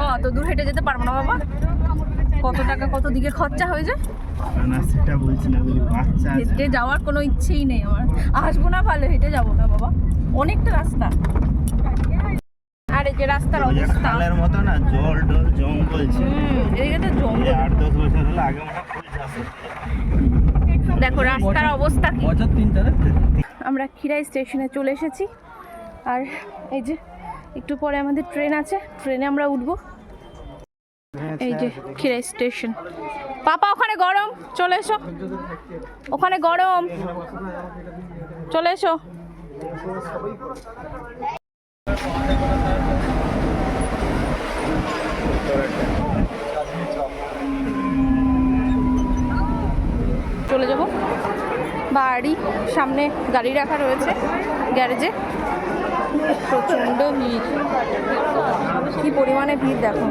ও অত দূর হেঁটে যেতে পারব না বাবা। কত টাকা কত দিকে খরচা হয়ে যায় না সেটা বলছি না বলি বাচ্চা হেঁটে যাওয়ার কোনো ইচ্ছেই নেই আমার। আসব না ভালো হেঁটে যাব না বাবা। অনেকটা রাস্তা। আর এই যে রাস্তার ওই অবস্থা। খালের মতো না জল জঙ্গল হুম এদিকে তো জঙ্গল। আট দশ বছর হলো আগে মনে ফুল চাষ দেখো রাস্তার অবস্থা কি? আমরা খিরাই স্টেশনে চলে এসেছি। আর এই যে একটু পরে আমাদের ট্রেন আছে ট্রেনে আমরা উঠবো। এই যে খিরাই স্টেশন। পাপা ওখানে গরম চলে এসো। ওখানে গরম। চলে এসো। চলে যাব। বাড়ি সামনে গাড়ি রাখা রয়েছে গ্যারেজে। প্রচণ্ড ভিড়। কি পরিমাণে ভিড় দেখো।